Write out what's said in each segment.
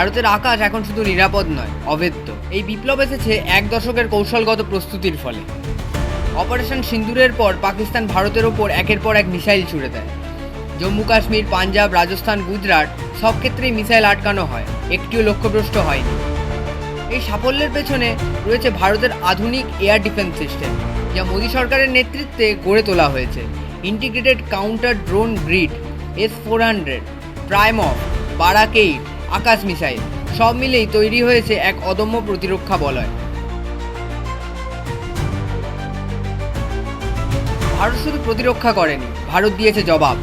ভারতের আকাশ এখন শুধু নিরাপদ নয় অভেদ্য এই বিপ্লব এসেছে এক দশকের কৌশলগত প্রস্তুতির ফলে। অপারেশন সিন্দুরের পর পাকিস্তান ভারতের ওপর একের পর এক মিসাইল ছুড়ে দেয়। জম্মু কাশ্মীর, পাঞ্জাব, রাজস্থান, গুজরাট সব ক্ষেত্রেই মিসাইল আটকানো হয়, একটিও লক্ষ্যভ্রষ্ট হয়নি। এই সাফল্যের পেছনে রয়েছে ভারতের আধুনিক এয়ার ডিফেন্স সিস্টেম, যা মোদী সরকারের নেতৃত্বে গড়ে তোলা হয়েছে। Integrated counter drone grid S four hundred প্রাইমফ Barak eight Akash missile. সব মিলেই তৈরি হয়েছে এক অদম্য প্রতিরক্ষা বলয়। ভারত শুধু প্রতিরক্ষা করেনি, ভারত দিয়েছে জবাব।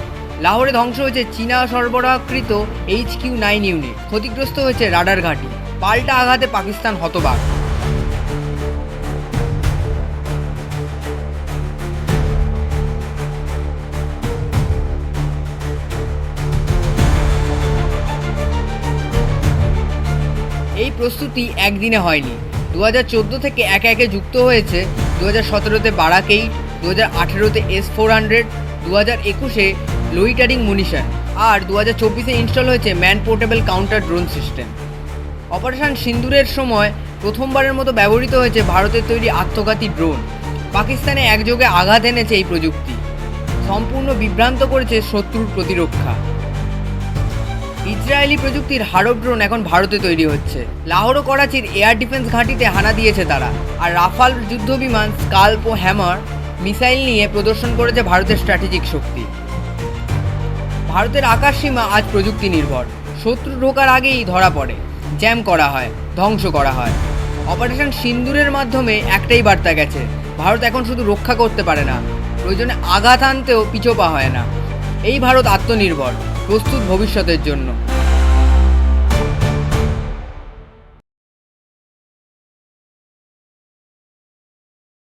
লাহোরে ধ্বংস হয়েছে চীনা সরবরাহকৃত এইচ কিউ নাইন ইউনিট ক্ষতিগ্রস্ত হয়েছে রাডার ঘাঁটি। পাল্টা আঘাতে পাকিস্তান হতবাক। প্রস্তুতি একদিনে হয়নি। দু চোদ্দ থেকে একে একে যুক্ত হয়েছে দু হাজার সতেরোতে বারাকেই দু হাজার আঠেরোতে এস ফোর হান্ড্রেড দু হাজার একুশে লোইটারিং মুনিশন আর দু হাজার চব্বিশে ইনস্টল হয়েছে man portable counter drone system operation সিন্দুরের সময় প্রথমবারের মতো ব্যবহৃত হয়েছে ভারতের তৈরি আত্মঘাতী ড্রোন পাকিস্তানে একযোগে আঘাত এনেছে এই প্রযুক্তি। সম্পূর্ণ বিভ্রান্ত করেছে শত্রুর প্রতিরক্ষা। ইসরায়েলি প্রযুক্তির হারব ড্রোন এখন ভারতে তৈরি হচ্ছে। লাহোর ও করাচির এয়ার ডিফেন্স ঘাঁটিতে হানা দিয়েছে তারা। আর রাফাল যুদ্ধবিমান স্কাল্প ও হ্যামার মিসাইল নিয়ে প্রদর্শন করেছে ভারতের স্ট্র্যাটেজিক শক্তি। ভারতের আকাশ সীমা আজ প্রযুক্তি নির্ভর শত্রু ঢোকার আগেই ধরা পড়ে। জ্যাম করা হয়, ধ্বংস করা হয়। অপারেশন সিন্দুরের মাধ্যমে একটাই বার্তা গেছে, ভারত এখন শুধু রক্ষা করতে পারে না। প্রয়োজনে আঘাত আনতেও পিছোপা হয় না। এই ভারত আত্মনির্ভর। প্রস্তুত ভবিষ্যতের জন্য।